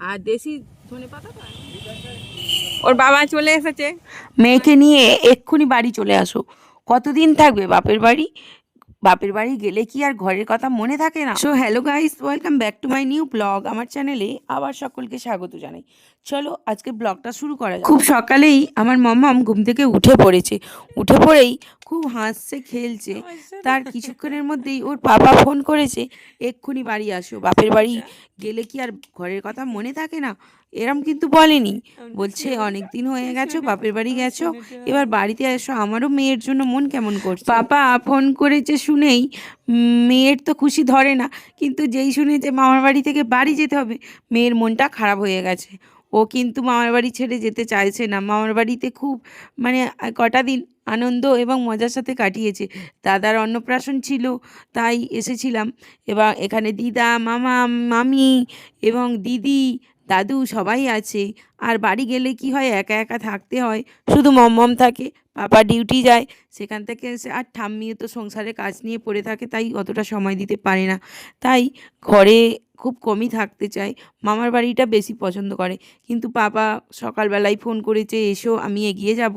আর দেশি। ওর বাবা চলে এসেছে মেয়েকে নিয়ে এক্ষুনি বাড়ি চলে আসো কতদিন থাকবে বাপের বাড়ি বাপের বাড়ি গেলে কি আর ঘরের কথা মনে থাকে না? So hello guys welcome back to my new vlog আমার চ্যানেলে আবার সকলকে স্বাগত জানাই। চলো আজকে ব্লগটা শুরু করা যাক। খুব সকালেই আমার মম্মাম ঘুম থেকে উঠে পড়েছে। উঠে পড়েই খুব হাসছে, খেলছে। তার কিছুক্ষণের মধ্যেই ওর বাবা ফোন করেছে, এক্ষুনি বাড়ি আসো। বাপের বাড়ি গেলে কি আর ঘরের কথা মনে থাকে না? এরম কিন্তু বলেনি। বলছে অনেক দিন হয়ে গেছো বাপের বাড়ি গেছো এবার বাড়িতে এসো আমারও মেয়ের জন্য মন কেমন করছে? পাপা ফোন করেছে শুনেই মেয়ের তো খুশি ধরে না কিন্তু যেই শুনেছে মামার বাড়ি থেকে বাড়ি যেতে হবে মেয়ের মনটা খারাপ হয়ে গেছে। ও কিন্তু মামার বাড়ি ছেড়ে যেতে চাইছে না। মামার বাড়িতে খুব মানে কটা দিন আনন্দ এবং মজার সাথে কাটিয়েছে। দাদার অন্নপ্রাশন ছিল তাই এসেছিলাম। এবং এখানে দিদা মামা মামি এবং দিদি দাদু সবাই আছে। আর বাড়ি গেলে কি হয়, একা একা থাকতে হয়। শুধু মম থাকে পাপা ডিউটি যায়, সেখান থেকে এসে আর ঠাম্মিও তো সংসারে কাজ নিয়ে পড়ে থাকে, তাই অতটা সময় দিতে পারে না। তাই ঘরে খুব কমই থাকতে চায়। মামার বাড়িটা বেশি পছন্দ করে। কিন্তু পাপা সকালবেলায় ফোন করেছে, এসো, আমি এগিয়ে যাব।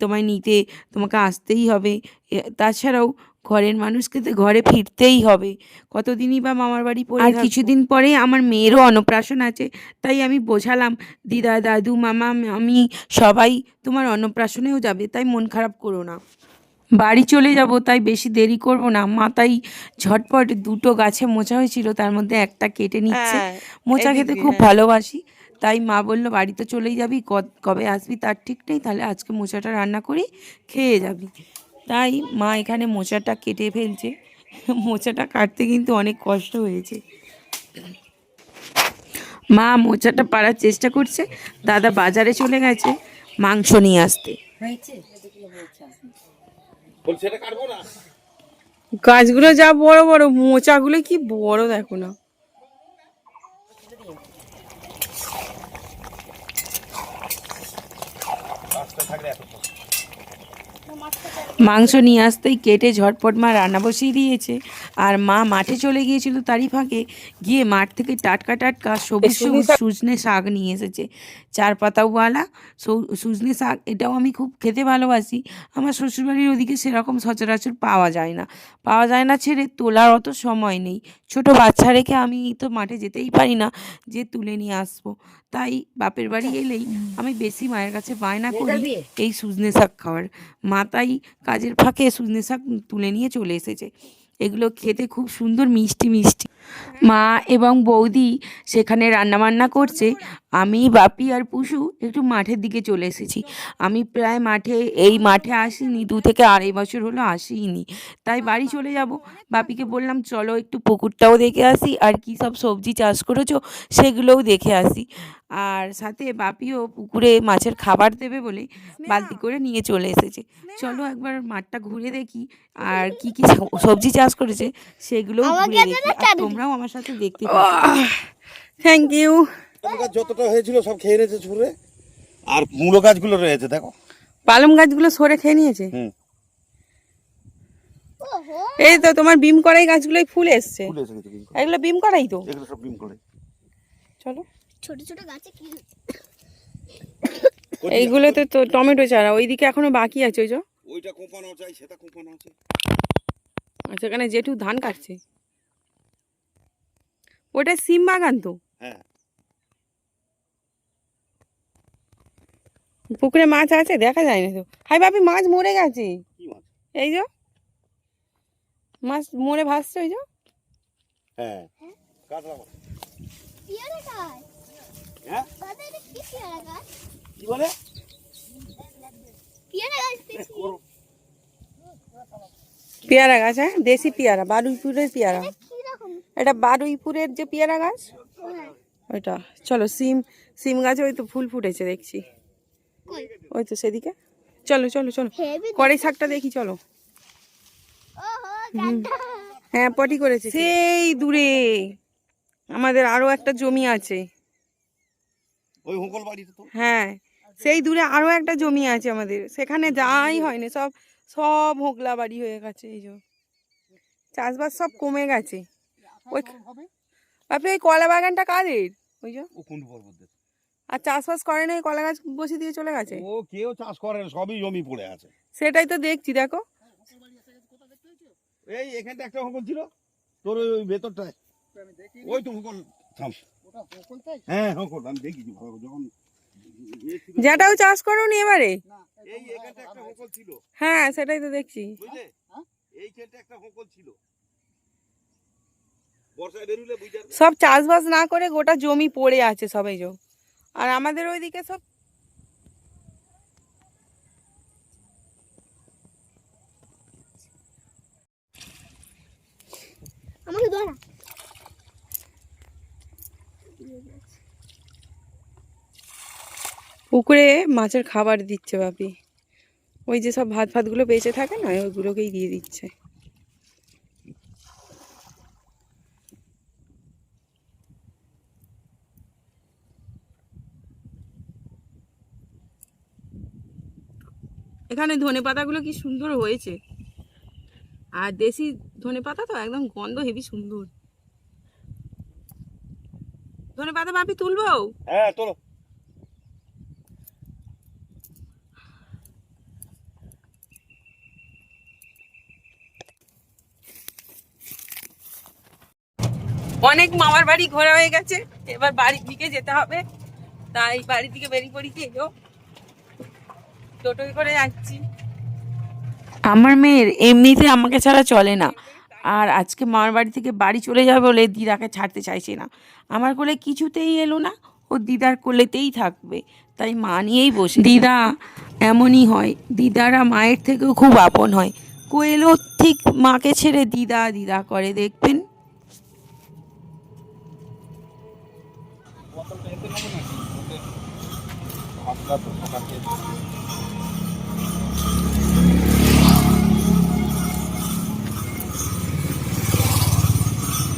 তোমায় নিতে, তোমাকে আসতেই হবে। তাছাড়াও ঘরের মানুষকে তো ঘরে ফিরতেই হবে। কতদিনই বা মামার বাড়ি পড়ে আর কিছুদিন পরে আমার মেয়েরও অন্নপ্রাশন আছে তাই আমি বোঝালাম দিদা দাদু মামা আমি সবাই তোমার অন্নপ্রাশনেও যাবে তাই মন খারাপ করো না। বাড়ি চলে যাব তাই বেশি দেরি করব না। মা তাই ঝটপট দুটো গাছে মোচা হয়েছিল তার মধ্যে একটা কেটে নিচ্ছে। মোচা খেতে খুব ভালোবাসি তাই মা বলল বাড়িতে চলেই যাবি ক- কবে আসবি তার ঠিক নেই তাহলে আজকে মোচাটা রান্না করি খেয়ে যাবি। তাই মা এখানে মোচাটা কেটে ফেলছে। মোচাটা কাটতে কিন্তু অনেক কষ্ট হয়েছে। মা মোচাটা পাড়ার চেষ্টা করছে। দাদা বাজারে চলে গেছে মাংস নিয়ে আসতে। গাছগুলো যা বড় বড় মোচাগুলো কি বড় দেখো না। মাংস নিয়ে আসতেই কেটে ঝটপট মা রান্না বসিয়ে দিয়েছে। আর মা মাঠে চলে গিয়েছিল তারই ফাঁকে গিয়ে মাঠ থেকে টাটকা টাটকা সবুজ সবুজ সুজনে শাক নিয়ে এসেছে। চার পাতাওয়ালা সুজনে শাক এটাও আমি খুব খেতে ভালোবাসি। আমার শ্বশুরবাড়ির ওদিকে সেরকম সচরাচর পাওয়া যায় না। পাওয়া যায় না ছেড়ে তোলার অত সময় নেই। ছোট বাচ্চা রেখে আমি তো মাঠে যেতেই পারি না যে তুলে নিয়ে আসব। তাই বাপের বাড়ি এলেই আমি বেশি মায়ের কাছে বায়না করি এই সুজনে শাক খাওয়ার। মা তাই কাজের ফাঁকে সুজনে শাক তুলে নিয়ে চলে এসেছে। এগুলো খেতে খুব সুন্দর, মিষ্টি মিষ্টি। মা এবং বৌদি সেখানে রান্নাবান্না করছে। আমি বাপি আর পুষু একটু মাঠের দিকে চলে এসেছি। আমি প্রায় মাঠে এই মাঠে আসিনি দু থেকে আড়াই বছর হলো আসিনি তাই বাড়ি চলে যাব। বাপিকে বললাম চলো একটু পুকুরটাও দেখে আসি আর কি সব সবজি চাষ করেছ সেগুলোও দেখে আসি। আর সাথে বাপিও পুকুরে মাছের খাবার দেবে বলে বালতি করে নিয়ে চলে এসেছে। চলো একবার মাঠটা ঘুরে দেখি আর কি কি সবজি চাষ করেছে সেগুলোও ঘুরে দেখি। তোমরাও আমার সাথে দেখতে থ্যাংক ইউ গাছ যতটা হয়েছিল সব খেয়ে নিয়েছে ছুঁড়ে আর মূলো গাছগুলো রয়েছে দেখো। পালং গাছগুলো সরে খেয়ে নিয়েছে? এই তো তোমার বিম করাই গাছগুলোই ফুল এসছে। এগুলো বিম করাই তো? এগুলো সব বিম করে চলো। ছোট ছোট গাছে কি এইগুলোতে তো টমেটো চারা ওইদিকে এখনও বাকি আছে ওই যে। ওইটা কোপানো চাই সেটা কোপানো আছে। আর সেখানে জেঠু ধান কাটছে। ওটা সিম বাগান তো। হ্যাঁ। পুকুরে মাছ আছে দেখা যায় না তো। হাই বাপি মাছ মরে গেছে। এই যে মাছ মরে ভাসছে ওই যে। হ্যাঁ। পেয়ারা গাছ। হ্যাঁ? কি পেয়ারা গাছ? কি বলে? পেয়ারা গাছ দেখছি। করো। পেয়ারা গাছ হ্যাঁ? দেশি পেয়ারা বারুইপুরের পেয়ারা। এটা বারুইপুরের যে পেয়ারা গাছ? ওইটা। চলো সিম সিম গাছে ওই তো ফুল ফুটেছে দেখছি। ওই তো সেদিকে। চলো চলো চলো। কড়াই শাকটা দেখি চলো। হ্যাঁ পটি করেছে। সেই দূরে। আমাদের আরও একটা জমি আছে। ওই হুঙ্কল বাড়িতে তো। হ্যাঁ সেই দূরে আরও একটা জমি আছে আমাদের। সেখানে যাই হয়নি। সব সব হোকলা বাড়ি হয়ে গেছে এই যে। চাষবাস সব কমে গেছে। ওই বাপি ওই কলা বাগানটা কাদের? ওই যে। আর চাষবাস করে না কলা গাছ বসে দিয়ে চলে গেছে? ও কেউ চাষ করে না, সবই জমি পড়ে আছে। সেটাই তো দেখছি দেখো। এই এখানটা একটা হকল ছিল তোর ওই ভেতরটায়। ওই তো হকল থাম। হ্যাঁ হকল আমি দেখেছি ভালো যখন যেটাও চাষ করো নি এবারে এই এখানটা একটা হকল ছিল। হ্যাঁ সেটাই তো দেখছি। এইখানটা একটা হকল ছিল। সব চাষবাস না করে গোটা জমি পড়ে আছে সবাই যে। আর আমাদের ওইদিকে সব আমাকে পুকুরে মাছের খাবার দিচ্ছে বাপি। ওই যে সব ভাত ভাতগুলো বেঁচে থাকে না ওইগুলোকেই দিয়ে দিচ্ছে। এখানে ধনে পাতাগুলো কি সুন্দর হয়েছে। আর দেশি ধনে পাতা তো একদম গন্ধ হেবি সুন্দর। ধনে পাতা বাপি তুলবো? হ্যাঁ তোলো। অনেক মামার বাড়ি ঘোরা হয়ে গেছে এবার বাড়ির দিকে যেতে হবে। তাই বাড়ির দিকে বেরিয়ে পড়ি এলো করে যাচ্ছি। আমার মেয়ের এমনিতে আমাকে ছাড়া চলে না। আর আজকে মামার বাড়ি থেকে বাড়ি চলে যাবে বলে দিদাকে ছাড়তে চাইছে না। আমার কোলে কিছুতেই এলো না। ও দিদার কোলেতেই থাকবে। তাই মা নিয়েই বসে। দিদা এমনই হয়। দিদারা মায়ের থেকেও খুব আপন হয়। কোয়েলও ঠিক মাকে ছেড়ে দিদা দিদা করে, দেখবেন?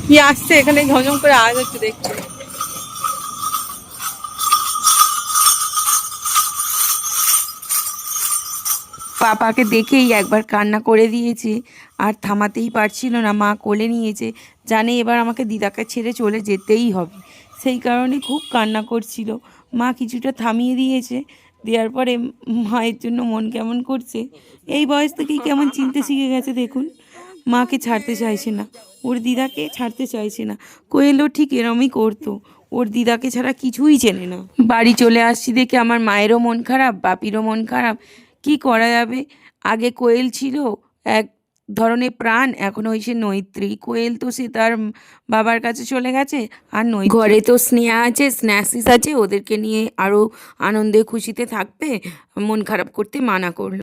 কি আসছে, এখানে ঝমঝম করে আওয়াজ হচ্ছে দেখতে পাপাকে দেখেই একবার কান্না করে দিয়েছে, আর থামাতেই পারছিল না, মা কোলে নিয়েছে। জানে এবার আমাকে দিদাকে ছেড়ে চলে যেতেই হবে। সেই কারণে খুব কান্না করছিল। মা কিছুটা থামিয়ে দিয়েছে, দেওয়ার পরে মায়ের জন্য মন কেমন করছে? এই বয়স থেকেই কেমন চিনতে শিখে গেছে, দেখুন। মাকে ছাড়তে চাইছে না। ওর দিদাকে ছাড়তে চাইছে না। কোয়েলও ঠিক এরমই করতো। ওর দিদাকে ছাড়া কিছুই চেনে না। বাড়ি চলে আসছি দেখে আমার মায়েরও মন খারাপ, বাপিরও মন খারাপ। কি করা যাবে? আগে কোয়েল ছিল এক ধরনের প্রাণ, এখন হয়েছে নৈত্রী। কোয়েল তো সে তার বাবার কাছে চলে গেছে, আর নই ঘরে তো স্নেহা আছে, স্ন্যাক্সিস আছে, ওদেরকে নিয়ে আরও আনন্দে খুশিতে থাকবে, মন খারাপ করতে মানা করল।